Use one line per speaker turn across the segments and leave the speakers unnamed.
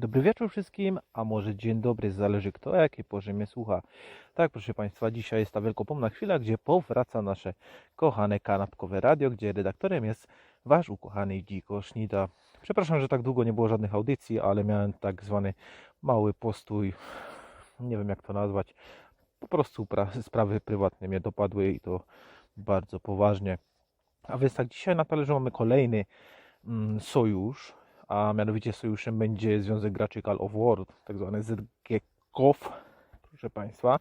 Dobry wieczór wszystkim, a może dzień dobry, zależy kto o jakiej porze mnie słucha. Tak, proszę Państwa, dzisiaj jest ta wielkopomna chwila, gdzie powraca nasze kochane kanapkowe radio, gdzie redaktorem jest Wasz ukochany Dziko Sznita. Przepraszam, że tak długo nie było żadnych audycji, ale miałem tak zwany mały postój, nie wiem jak to nazwać. Po prostu pra- sprawy prywatne mnie dopadły i to bardzo poważnie. A więc tak, dzisiaj na talerzu mamy kolejny mm, sojusz, a mianowicie sojuszem będzie Związek Graczy Call of War, tak zwany ZGKOW, proszę Państwa,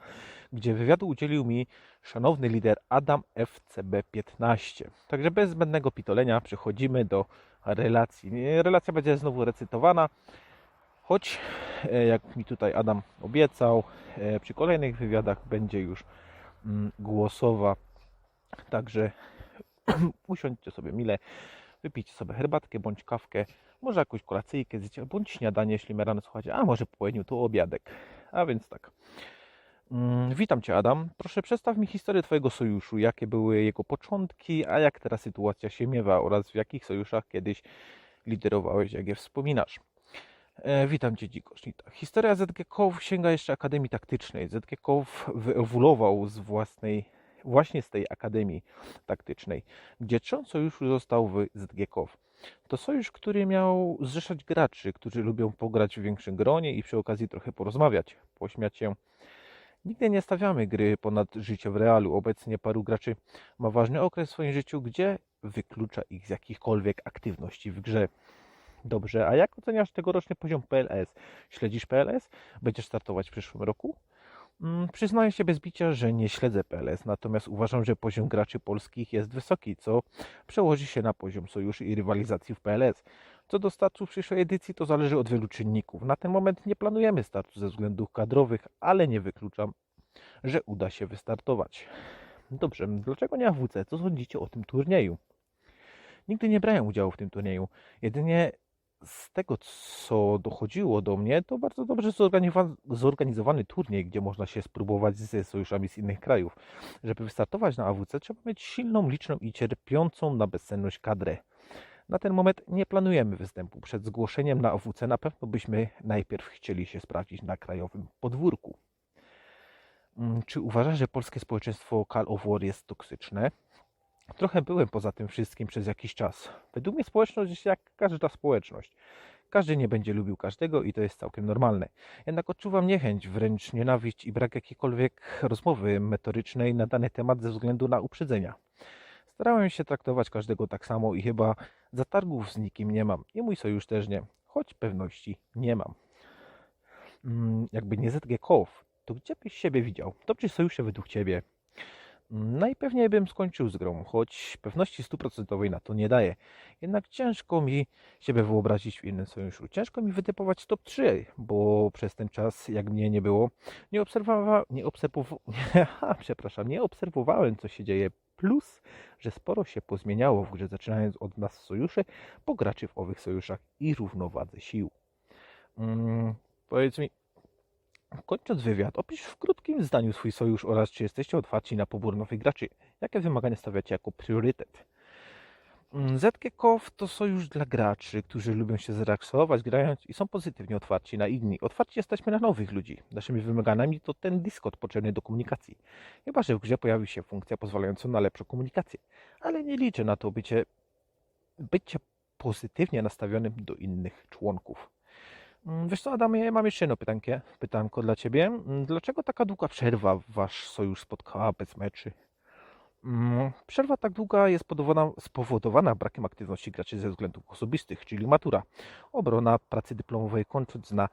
gdzie wywiadu udzielił mi szanowny lider Adam FCB15. Także bez zbędnego pitolenia przechodzimy do relacji. Relacja będzie znowu recytowana, choć e, jak mi tutaj Adam obiecał, e, przy kolejnych wywiadach będzie już mm, głosowa. Także usiądźcie sobie mile, wypijcie sobie herbatkę bądź kawkę, może jakąś kolacyjkę zjecie, bądź śniadanie, jeśli mnie rano słuchacie, a może po południu to obiadek. A więc tak. Mm, Witam Cię Adam. Proszę przedstaw mi historię Twojego sojuszu, jakie były jego początki, a jak teraz sytuacja się miewa oraz w jakich sojuszach kiedyś liderowałeś, jak je wspominasz. E, witam Cię Dziko Sznita. Historia ZGKOW sięga jeszcze Akademii Taktycznej. ZGKOW wyewoluował z własnej, właśnie z tej Akademii Taktycznej, gdzie trzon sojuszu został w ZGKOW. To sojusz, który miał zrzeszać graczy, którzy lubią pograć w większym gronie i przy okazji trochę porozmawiać, pośmiać się. Nigdy nie stawiamy gry ponad życie w realu. Obecnie paru graczy ma ważny okres w swoim życiu, gdzie wyklucza ich z jakichkolwiek aktywności w grze. Dobrze, a jak oceniasz tegoroczny poziom PLS? Śledzisz PLS? Będziesz startować w przyszłym roku? Mm, Przyznaję się bez bicia, że nie śledzę PLS, natomiast uważam, że poziom graczy polskich jest wysoki, co przełoży się na poziom sojuszy i rywalizacji w PLS. Co do startu przyszłej edycji, to zależy od wielu czynników. Na ten moment nie planujemy startu ze względów kadrowych, ale nie wykluczam, że uda się wystartować. Dobrze, dlaczego nie AWC? Co sądzicie o tym turnieju? Nigdy nie brałem udziału w tym turnieju. Jedynie z tego, co dochodziło do mnie, to bardzo dobrze zorganizowa- zorganizowany turniej, gdzie można się spróbować ze sojuszami z innych krajów. Żeby wystartować na AWC, trzeba mieć silną, liczną i cierpiącą na bezsenność kadrę. Na ten moment nie planujemy występu. Przed zgłoszeniem na AWC na pewno byśmy najpierw chcieli się sprawdzić na krajowym podwórku. Mm, Czy uważasz, że polskie społeczeństwo Call of War jest toksyczne? Trochę byłem poza tym wszystkim przez jakiś czas. Według mnie społeczność jest jak każda społeczność. Każdy nie będzie lubił każdego i to jest całkiem normalne. Jednak odczuwam niechęć, wręcz nienawiść i brak jakiejkolwiek rozmowy metorycznej na dany temat ze względu na uprzedzenia. Starałem się traktować każdego tak samo i chyba zatargów z nikim nie mam. I mój sojusz też nie, choć pewności nie mam. Mm, Jakby nie ZGKOW, to gdzie byś siebie widział? Dobrzy sojusze według Ciebie. Najpewniej bym skończył z grą, choć pewności stuprocentowej na to nie daję. Jednak ciężko mi siebie wyobrazić w innym sojuszu. Ciężko mi wytypować top 3, bo przez ten czas, jak mnie nie było, nie obserwowałem, nie obserwowa- przepraszam, nie obserwowałem, co się dzieje. Plus, że sporo się pozmieniało w grze, zaczynając od nas sojuszy, po graczy w owych sojuszach i równowadze sił. Mm, powiedz mi, Kończąc wywiad, opisz w krótkim zdaniu swój sojusz oraz czy jesteście otwarci na pobór nowych graczy. Jakie wymagania stawiacie jako priorytet? Mm, ZGKOW to sojusz dla graczy, którzy lubią się zrelaksować grając i są pozytywnie otwarci na inni. Otwarci jesteśmy na nowych ludzi. Naszymi wymaganiami to ten Discord potrzebny do komunikacji. Chyba, że w grze pojawi się funkcja pozwalająca na lepszą komunikację. Ale nie liczę na to bycie, bycie pozytywnie nastawionym do innych członków. Mm, Wiesz co, Adamie, mam jeszcze jedno pytankie, pytanko dla Ciebie. Mm, Dlaczego taka długa przerwa Wasz sojusz spotkała bez meczy? Mm, Przerwa tak długa jest spowodowana brakiem aktywności graczy ze względów osobistych, czyli matura, obrona pracy dyplomowej kończąc na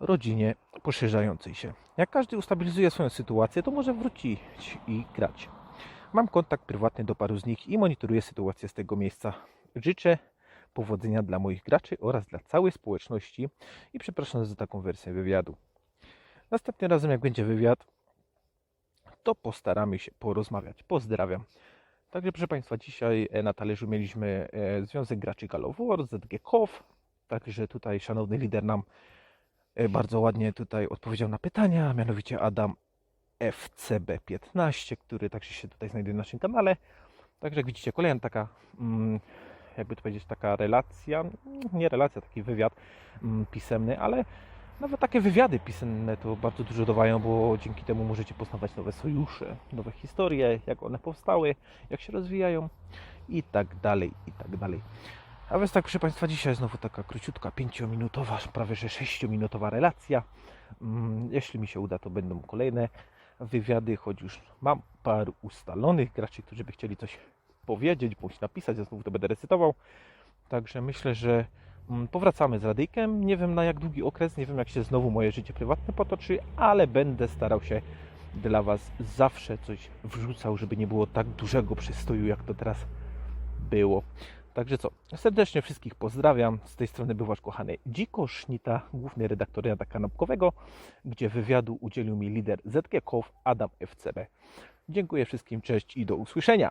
rodzinie poszerzającej się. Jak każdy ustabilizuje swoją sytuację, to może wrócić i grać. Mam kontakt prywatny do paru z nich i monitoruję sytuację z tego miejsca. Życzę powodzenia dla moich graczy oraz dla całej społeczności i przepraszam za taką wersję wywiadu. Następnym razem, jak będzie wywiad, to postaramy się porozmawiać. Pozdrawiam. Także proszę Państwa, dzisiaj e, na talerzu mieliśmy e, Związek Graczy of War, ZGKOW. Także tutaj szanowny lider nam e, bardzo ładnie tutaj odpowiedział na pytania, mianowicie Adam FCB15, który także się tutaj znajduje na naszym kanale. Także jak widzicie, kolejna taka mm, jakby to powiedzieć, taka relacja, nie relacja, taki wywiad mm, pisemny, ale nawet takie wywiady pisemne to bardzo dużo dawają, bo dzięki temu możecie poznawać nowe sojusze, nowe historie, jak one powstały, jak się rozwijają i tak dalej, i tak dalej. A więc tak, proszę Państwa, dzisiaj znowu taka króciutka, pięciominutowa, prawie że sześciominutowa relacja. Mm, Jeśli mi się uda, to będą kolejne wywiady, choć już mam paru ustalonych graczy, którzy by chcieli coś powiedzieć, bądź napisać, ja znowu to będę recytował. Także myślę, że mm, powracamy z Radyjkiem. Nie wiem na jak długi okres, nie wiem jak się znowu moje życie prywatne potoczy, ale będę starał się dla Was zawsze coś wrzucał, żeby nie było tak dużego przystoju, jak to teraz było. Także co, serdecznie wszystkich pozdrawiam. Z tej strony był Wasz kochany Dziko Sznita, główny redaktor Jada Kanapkowego, gdzie wywiadu udzielił mi lider ZG KOW Adam FCB. Dziękuję wszystkim, cześć i do usłyszenia.